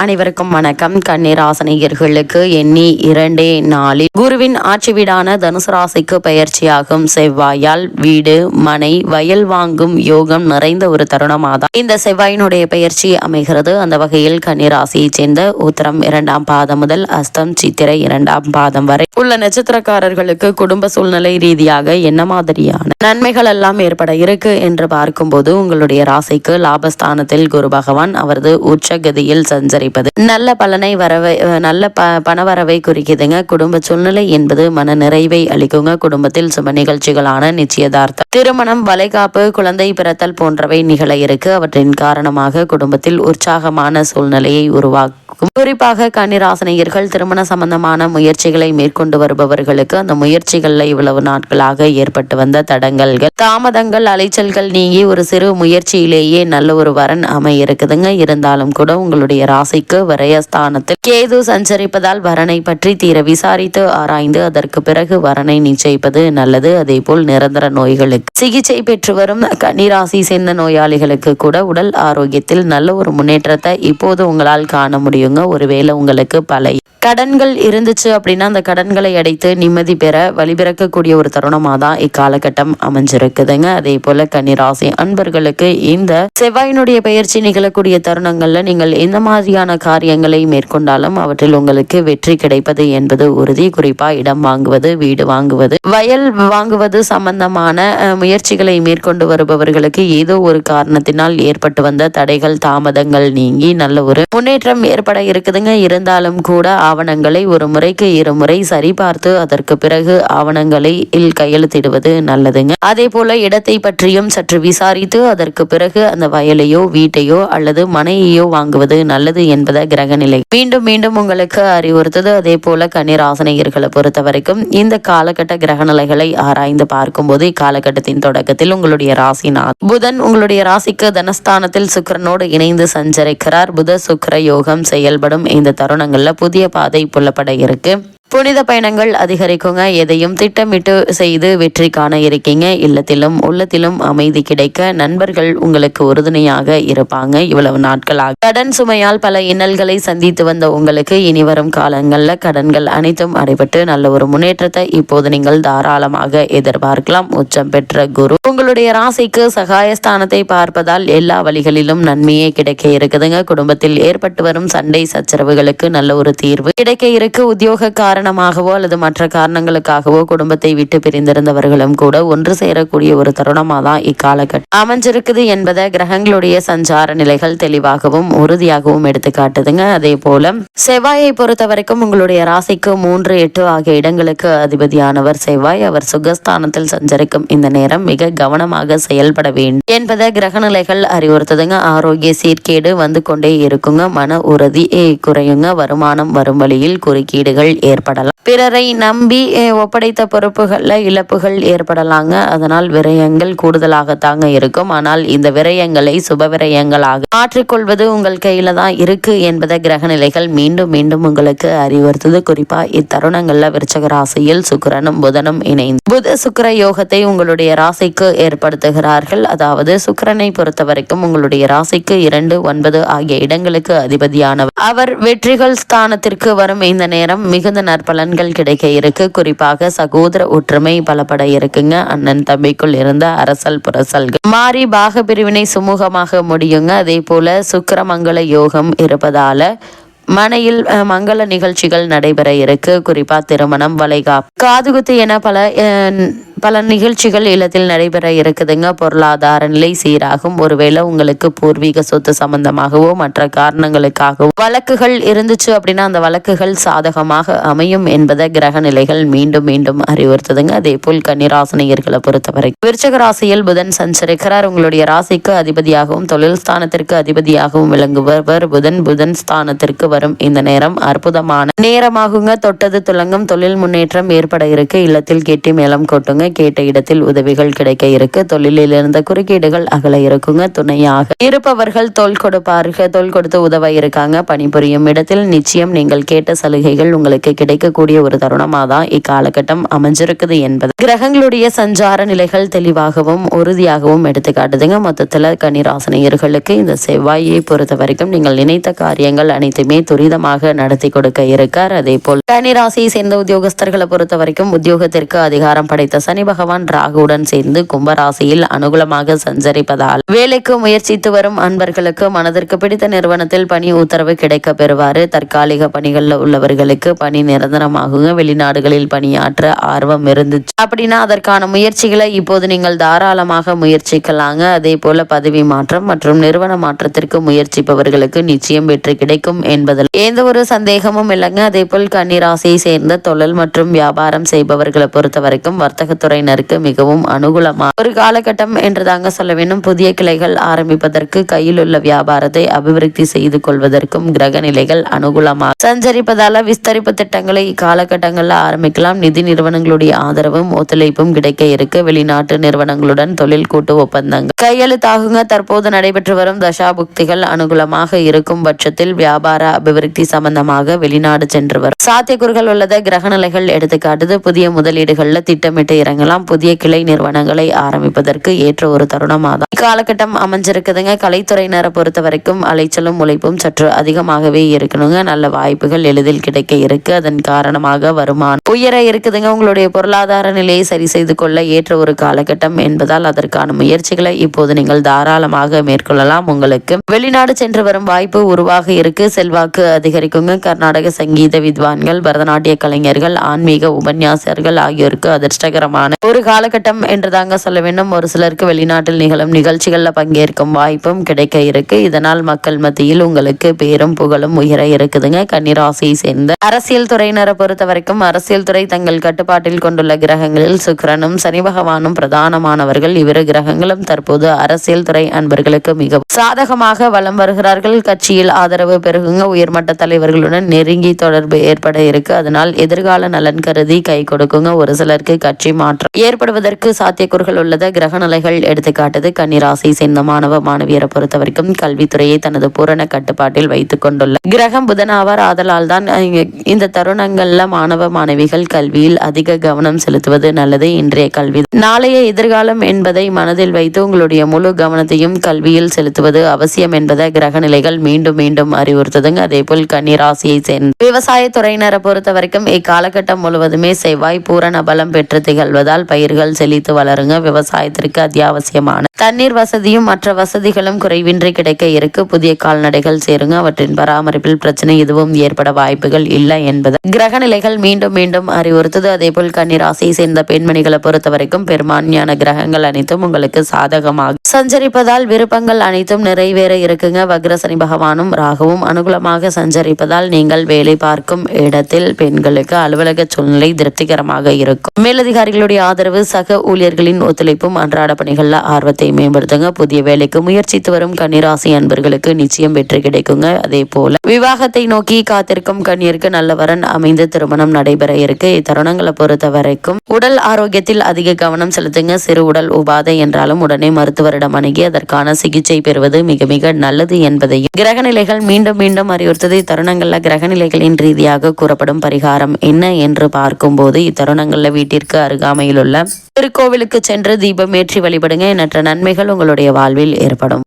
அனைவருக்கும் வணக்கம். கன்னிராசனியர்களுக்கு எண்ணி இரண்டே நாளில் குருவின் ஆட்சி வீடான தனுசு ராசிக்கு பயிற்சியாகும் செவ்வாயால் வீடு மனை வயல் வாங்கும் யோகம் நிறைந்த ஒரு தருணமாதான் இந்த செவ்வாயினுடைய பயிற்சி அமைகிறது. அந்த வகையில் கன்னிராசியைச் சேர்ந்த உத்தரம் இரண்டாம் பாதம் முதல் அஸ்தம் சித்திரை இரண்டாம் பாதம் வரை உள்ள நட்சத்திரக்காரர்களுக்கு குடும்ப சூழ்நிலை ரீதியாக என்ன மாதிரியான நன்மைகள் எல்லாம் ஏற்பட இருக்கு என்று பார்க்கும்போது உங்களுடைய ராசிக்கு லாபஸ்தானத்தில் குரு பகவான் அவரது உச்சகதியில் சஞ்சரிப்பது நல்ல பலனை வரவை நல்ல ப பணவரவை குறிக்குதுங்க. குடும்ப சூழ்நிலை என்பது மன நிறைவை அளிக்குங்க. குடும்பத்தில் சுப நிகழ்ச்சிகளான நிச்சயதார்த்தம். திருமணம் வளைகாப்பு குழந்தை பிறத்தல் போன்றவை நிகழ இருக்கு. அவற்றின் காரணமாக குடும்பத்தில் உற்சாகமான சூழ்நிலையை உருவாக்கும். குறிப்பாக கன்னிராசனையர்கள் திருமண சம்பந்தமான முயற்சிகளை மேற்கொண்டு வருபவர்களுக்கு அந்த முயற்சிகளில் இவ்வளவு நாட்களாக ஏற்பட்டு வந்த தடங்கல்கள். தாமதங்கள் அலைச்சல்கள் நீங்கி ஒரு சிறு முயற்சியிலேயே நல்ல ஒரு வரன் அமைய இருக்குதுங்க. இருந்தாலும் கூட உங்களுடைய ராசிக்கு விரயஸ்தானத்தில் கேது சஞ்சரிப்பதால் வரனை பற்றி தீர விசாரித்து ஆராய்ந்து அதற்கு பிறகு வரனை நிச்சயிப்பது நல்லது. அதே போல் நிரந்தர நோய்களுக்கு சிகிச்சை பெற்று வரும் கன்னிராசி சேர்ந்த நோயாளிகளுக்கு கூட உடல் ஆரோக்கியத்தில் நல்ல ஒரு முன்னேற்றத்தை இப்போது உங்களால் காண முடியுங்க. ஒருவேளை உங்களுக்கு பல கடன்கள் இருந்துச்சு அப்படின்னா அந்த கடன்களை அடைத்து நிம்மதி பெற வழிபிறக்கக்கூடிய ஒரு தருணமாக தான் இக்காலகட்டம் அமைஞ்சிருக்குதுங்க. அதே போல கன்னிராசி அன்பர்களுக்கு இந்த செவ்வாயினுடைய பயிற்சி நிகழக்கூடிய தருணங்களில் நீங்கள் எந்த மாதிரியான காரியங்களை மேற்கொண்டாலும் அவற்றில் உங்களுக்கு வெற்றி கிடைப்பது என்பது உறுதி. குறிப்பாக இடம் வாங்குவது வீடு வாங்குவது வயல் வாங்குவது சம்பந்தமான முயற்சிகளை மேற்கொண்டு வருபவர்களுக்கு ஏதோ ஒரு காரணத்தினால் ஏற்பட்டு வந்த தடைகள் தாமதங்கள் நீங்கி நல்ல ஒரு முன்னேற்றம் ஏற்பட இருக்குதுங்க. இருந்தாலும் கூட ஆவணங்களை ஒரு முறைக்கு இருமுறை சரிபார்த்து அதற்கு பிறகு ஆவணங்களை இல் கையெழுத்திடுவது நல்லதுங்க. அதே போல இடத்தை பற்றியும் சற்று விசாரித்து அதற்கு பிறகு அந்த வயலையோ வீட்டையோ அல்லது மனையையோ வாங்குவது நல்லது என்பதை கிரகநிலை. மீண்டும் மீண்டும் உங்களுக்கு அறிவுறுத்தது. அதே போல கன்னிராசனையர்களை பொறுத்த வரைக்கும் இந்த காலகட்ட கிரகநிலைகளை ஆராய்ந்து பார்க்கும்போது இக்காலகட்டத்தின் தொடக்கத்தில் உங்களுடைய ராசிநாத் புதன் உங்களுடைய ராசிக்கு தனஸ்தானத்தில் சுக்கரனோடு இணைந்து சஞ்சரிக்கிறார். புத சுக்கர யோகம் செயல்படும். இந்த தருணங்கள்ல புதிய பாதை புலப்பட இருக்கு. புனித பயணங்கள் அதிகரிக்குங்க. எதையும் திட்டமிட்டு செய்து வெற்றி காண இருக்கீங்க. இல்லத்திலும் உள்ளத்திலும் அமைதி கிடைக்க நண்பர்கள் உங்களுக்கு உறுதுணையாக இருப்பாங்க. இவ்வளவு நாட்களாக கடன் சுமையால் பல இன்னல்களை சந்தித்து வந்த உங்களுக்கு இனி வரும் காலங்களில் கடன்கள் அனைத்தும் அடைபட்டு நல்ல ஒரு முன்னேற்றத்தை இப்போது நீங்கள் தாராளமாக எதிர்பார்க்கலாம். உச்சம் பெற்ற குரு உங்களுடைய ராசிக்கு சகாயஸ்தானத்தை பார்ப்பதால் எல்லா வழிகளிலும் நன்மையே கிடைக்க இருக்குதுங்க. குடும்பத்தில் ஏற்பட்டு வரும் சண்டை சச்சரவுகளுக்கு நல்ல ஒரு தீர்வு கிடைக்க இருக்கு. உத்தியோக காரணமாகவோ அல்லது மற்ற காரணங்களுக்காகவோ குடும்பத்தை விட்டு பிரிந்திருந்தவர்களும் கூட ஒன்று சேரக்கூடிய ஒரு தருணமாக தான் இக்காலகட்டம் அமைஞ்சிருக்குது என்பதை கிரகங்களுடைய சஞ்சார நிலைகள் தெளிவாகவும் உறுதியாகவும் எடுத்து காட்டுதுங்க. அதே போல செவ்வாயை பொறுத்த வரைக்கும் உங்களுடைய ராசிக்கு மூன்று எட்டு ஆகிய இடங்களுக்கு அதிபதியானவர் செவ்வாய். அவர் சுகஸ்தானத்தில் சஞ்சரிக்கும் இந்த நேரம் மிக கவனமாக செயல்பட வேண்டும் என்பதை கிரகநிலைகள் அறிவுறுத்துதுங்க. ஆரோக்கிய சீர்கேடு வந்து கொண்டே இருக்குங்க. மன உறுதி குறையுங்க. வருமானம் வரும் வழியில் குறுக்கீடுகள் ஏற்படும் ஏற்படலாம். பிறரை நம்பி ஒப்படைத்த பொறுப்புகளில் இழப்புகள் ஏற்படலாங்க. அதனால் விரயங்கள் கூடுதலாகத்தாங்க இருக்கும். ஆனால் இந்த விரயங்களை சுப விரயங்களாக மாற்றிக்கொள்வது உங்கள் கையில தான் இருக்கு என்பதை கிரக நிலைகள் மீண்டும் மீண்டும் உங்களுக்கு அறிவுறுத்தது. குறிப்பா இத்தருணங்கள்ல விருச்சக ராசியில் சுக்கரனும் புதனும் இணைந்து. புத சுக்கர யோகத்தை உங்களுடைய ராசிக்கு ஏற்படுத்துகிறார்கள். அதாவது சுக்கரனை பொறுத்த வரைக்கும் உங்களுடைய ராசிக்கு இரண்டு ஒன்பது ஆகிய இடங்களுக்கு அதிபதியானவர். அவர் வெற்றிகள் ஸ்தானத்திற்கு வரும் இந்த நேரம் மிகுந்த நற்பலன்கள் கிடைக்க இருக்கு. குறிப்பாக சகோதர ஒற்றுமை பலப்பட இருக்குங்க. அண்ணன் தம்பிக்குள் இருந்த அரசல் புரசல்கள் மாறி பாக பிரிவினை சுமூகமாக முடியுங்க. அதே போல சுக்கரமங்கல யோகம் இருப்பதால மனையில் மங்கள நிகழ்ச்சிகள் நடைபெற இருக்கு. குறிப்பா திருமணம் வளைகாப்பு காதுகுத்து என பல பல நிகழ்ச்சிகள் இல்லத்தில் நடைபெற இருக்குதுங்க. பொருளாதார நிலை சீராகும். ஒருவேளை உங்களுக்கு பூர்வீக சொத்து சம்பந்தமாகவோ மற்ற காரணங்களுக்காகவோ வழக்குகள் இருந்துச்சு அப்படின்னா அந்த வழக்குகள் சாதகமாக அமையும் என்பதை கிரக நிலைகள் மீண்டும் மீண்டும் அறிவுறுத்துதுங்க. அதே போல் கன்னிராசனியர்களை பொறுத்தவரை. விருச்சக ராசியில் புதன் சஞ்சரிக்கிறார். உங்களுடைய ராசிக்கு அதிபதியாகவும் தொழில் ஸ்தானத்திற்கு அதிபதியாகவும் விளங்குபவர் புதன். புதன் ஸ்தானத்திற்கு வரும் இந்த நேரம் அற்புதமான நேரமாகுங்க. தொட்டது துலங்கும் தொழில் முன்னேற்றம் ஏற்பட இருக்கு. இல்லத்தில் கெட்டி மேலம் கொட்டுங்க. கேட்ட இடத்தில் உதவிகள் கிடைக்க இருக்கு. தொழிலில் இருந்த குறுக்கீடுகள் அகல இருக்குங்க துணையாக இருப்பவர்கள் தோல் கொடுப்பார்கள் தோல் கொடுத்து உதவ இருக்காங்க. பணிபுரியும் இடத்தில் நிச்சயம் நீங்கள் கேட்ட சலுகைகள் உங்களுக்கு கிடைக்கக்கூடிய ஒரு தருணமாக தான் இக்காலகட்டம் அமைஞ்சிருக்குது என்பது. கிரகங்களுடைய சஞ்சார நிலைகள் தெளிவாகவும் உறுதியாகவும் எடுத்துக்காட்டுதுங்க மொத்தத்தில் கனிராசனையர்களுக்கு இந்த செவ்வாயை பொறுத்த வரைக்கும் நீங்கள் நினைத்த காரியங்கள் அனைத்துமே துரிதமாக நடத்தி கொடுக்க இருக்கார். அதே போல் கனிராசியை சேர்ந்த உத்தியோகஸ்தர்களை பொறுத்த வரைக்கும் உத்தியோகத்திற்கு அதிகாரம் படைத்த சனி பகவான் ராகுவுடன் சேர்ந்து கும்பராசியில் அனுகூலமாக சஞ்சரிப்பதால் வேலைக்கு முயற்சித்து வரும் அன்பர்களுக்கு மனதிற்கு பிடித்த நிறுவனத்தில் பணி உத்தரவு கிடைக்க பெறுவாறு. தற்காலிக பணிகளில் உள்ளவர்களுக்கு பணி நிரந்தரமாகுங்க வெளிநாடுகளில் பணியாற்ற ஆர்வம் இருந்துச்சு. அப்படின்னா அதற்கான முயற்சிகளை இப்போது நீங்கள் தாராளமாக முயற்சிக்கலாங்க. அதே போல பதவி மாற்றம் மற்றும் நிறுவன மாற்றத்திற்கு முயற்சிப்பவர்களுக்கு நிச்சயம் வெற்றி கிடைக்கும் என்பதில் எந்த ஒரு சந்தேகமும் இல்லைங்க. அதே போல் கன்னிராசியை சேர்ந்த தொழில் மற்றும் வியாபாரம் செய்பவர்களை பொறுத்த வரைக்கும் துறையினருக்கு மிகவும் அனுகூலமா ஒரு காலகட்டம் என்று தாங்க சொல்ல வேண்டும். புதிய கிளைகள் ஆரம்பிப்பதற்கு கையில் உள்ள வியாபாரத்தை அபிவிருத்தி செய்து கொள்வதற்கும் கிரக நிலைகள் அனுகூலமாக சஞ்சரிப்பதால விஸ்தரிப்பு திட்டங்களை இக்காலகட்டங்களில் ஆரம்பிக்கலாம். நிதி நிறுவனங்களுடைய ஆதரவும் ஒத்துழைப்பும் கிடைக்க இருக்கு. வெளிநாட்டு நிறுவனங்களுடன் தொழில் கூட்டு ஒப்பந்தங்கள் கையெழுத்தாகுங்க தற்போது நடைபெற்று வரும் தசாபுக்திகள் அனுகூலமாக இருக்கும் பட்சத்தில் வியாபார அபிவிருத்தி சம்பந்தமாக வெளிநாடு சென்று வரும். சாத்தியக்கூறுகள் உள்ளத கிரக நிலைகள் எடுத்துக்காட்டுது. புதிய முதலீடுகளில் திட்டமிட்டு இறங்கலாம் புதிய கிளை நிறுவனங்களை ஆரம்பிப்பதற்கு ஏற்ற ஒரு தருணமாக இக்காலகட்டம் அமைஞ்சிருக்குதுங்க. கலைத்துறையினரை பொறுத்த வரைக்கும் அலைச்சலும் உழைப்பும் சற்று அதிகமாகவே இருக்கணுங்க. நல்ல வாய்ப்புகள் எளிதில் கிடைக்க இருக்கு. அதன் காரணமாக வருமானம் உயர இருக்குதுங்க. உங்களுடைய பொருளாதார நிலையை சரி செய்து கொள்ள ஏற்ற ஒரு காலகட்டம் என்பதால் அதற்கான முயற்சிகளை இப்போது நீங்கள் தாராளமாக மேற்கொள்ளலாம். உங்களுக்கு வெளிநாடு சென்று வரும் வாய்ப்பு உருவாக இருக்கு. செல்வாக்கு அதிகரிக்குங்க. கர்நாடக சங்கீத வித்வான்கள் பரதநாட்டிய கலைஞர்கள் ஆன்மீக உபன்யாசர்கள் ஆகியோருக்கு அதிர்ஷ்டகரமான ஒரு காலகட்டம் என்று தாங்க சொல்ல வேண்டும். ஒரு சிலருக்கு வெளிநாட்டில் நிகழும் நிகழ்ச்சிகளில் பங்கேற்கும் வாய்ப்பும் கிடைக்க இருக்கு. இதனால் மக்கள் மத்தியில் உங்களுக்கு பேரும் புகழும் உயர இருக்குதுங்க. கன்னிராசியை சேர்ந்த அரசியல் துறையினரை பொறுத்த வரைக்கும் அரசியல் துறை தங்கள் கட்டுப்பாட்டில் கொண்டுள்ள கிரகங்களில் சுக்கரனும் சனி பகவானும் பிரதானமானவர்கள். இவ்விரு கிரகங்களும் தற்போது அரசியல் துறை அன்பர்களுக்கு மிகவும் சாதகமாக வலம் வருகிறார்கள். கட்சியில் ஆதரவு பெருகுங்க. உயர்மட்ட தலைவர்களுடன் நெருங்கி தொடர்பு ஏற்பட இருக்கு. அதனால் எதிர்கால நலன் கருதி கை கொடுக்குங்க. ஒரு சிலருக்கு கட்சி மாற்றம் ஏற்படுவதற்கு சாத்தியக்கூறுகள் உள்ளது கிரக நிலைகள் எடுத்துக்காட்டுது. கன்னிராசி சேர்ந்த மாணவ மாணவியரை பொறுத்த வரைக்கும் கல்வித்துறையை தனது பூரண கட்டுப்பாட்டில் வைத்துக் கொண்டுள்ள கிரகம் புதனாவார். ஆதலால் தான் இந்த தருணங்கள்ல மாணவ மாணவிகள் கல்வியில் அதிக கவனம் செலுத்துவது நல்லது. இன்றைய கல்வி நாளைய எதிர்காலம் என்பதை மனதில் வைத்து உங்களுடைய முழு கவனத்தையும் கல்வியில் செலுத்துவது அவசியம் என்பதை கிரக நிலைகள் மீண்டும் மீண்டும் அறிவுறுத்துதுங்க. அதே போல் கன்னிராசியை சேர்ந்த விவசாய துறையினரை பொறுத்த வரைக்கும் இக்காலகட்டம் முழுவதுமே செவ்வாய் பூரண பலம் பெற்று திகழ்வது இருப்பதால் பயிர்கள் செழித்து வளருங்க. விவசாயத்திற்கு அத்தியாவசியமான தண்ணீர் வசதியும் மற்ற வசதிகளும் குறைவின்றி கிடைக்க இருக்கு. புதிய கால்நடைகள் சேருங்க. அவற்றின் பராமரிப்பில் பிரச்சனை எதுவும் ஏற்பட வாய்ப்புகள் இல்லை என்பது கிரக நிலைகள் மீண்டும் மீண்டும் அறிவுறுத்தது. அதே போல் கன்னிராசியை சேர்ந்த பெண்மணிகளை பொறுத்த வரைக்கும் பெரும்பான்மையான கிரகங்கள் அனைத்தும் உங்களுக்கு சாதகமாக சஞ்சரிப்பதால் விருப்பங்கள் அனைத்தும் நிறைவேற இருக்குங்க. வக்ரசனி பகவானும் ராகவும் அனுகூலமாக சஞ்சரிப்பதால் நீங்கள் வேலை பார்க்கும் இடத்தில் பெண்களுக்கு அலுவலக சூழ்நிலை திருப்திகரமாக இருக்கும். மேலதிகாரிகளுடைய ஆதரவு சக ஊழியர்களின் ஒத்துழைப்பும் அன்றாட பணிகள்ல ஆர்வத்தை மேம்படுத்துங்க. புதிய வேலைக்கு முயற்சித்து வரும் கன்னிராசி அன்பர்களுக்கு நிச்சயம் வெற்றி கிடைக்குங்க. அதே போல விவாகத்தை நோக்கி காத்திருக்கும் கண்ணியருக்கு நல்ல வரன் அமைந்து திருமணம் நடைபெற இருக்கு. இத்தருணங்களை பொறுத்த வரைக்கும் உடல் ஆரோக்கியத்தில் அதிக கவனம் செலுத்துங்க. சிறு உடல் உபாதை என்றாலும் உடனே மருத்துவரிடம் அணுகி அதற்கான சிகிச்சை பெறுவது மிக மிக நல்லது என்பதையும் கிரகநிலைகள் மீண்டும் மீண்டும் அறிவுறுத்தது. இத்தருணங்கள்ல கிரகநிலைகளின் ரீதியாக கூறப்படும் பரிகாரம் என்ன என்று பார்க்கும்போது இத்தருணங்கள்ல வீட்டிற்கு அருகாமையில் உள்ள திருக்கோவிலுக்கு சென்று தீபம் ஏற்றி வழிபடுங்க. எண்ணற்ற நன்மைகள் உங்களுடைய வாழ்வில் ஏற்படும்.